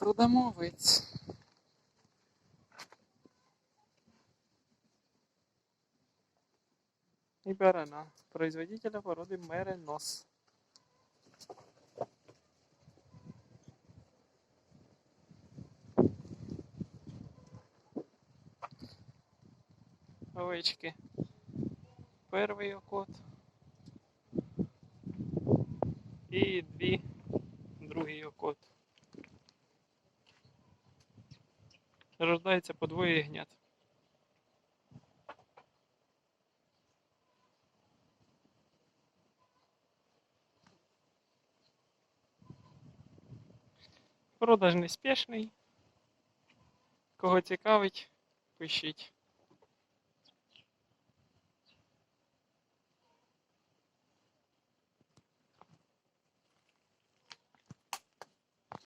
продамо виць. І барана. Производителя породи Меренос. Овечки. Перший окот. І дві другий окот. Рождається по двоє ягнят. Продаж неспішний. Кого цікавить, пишіть.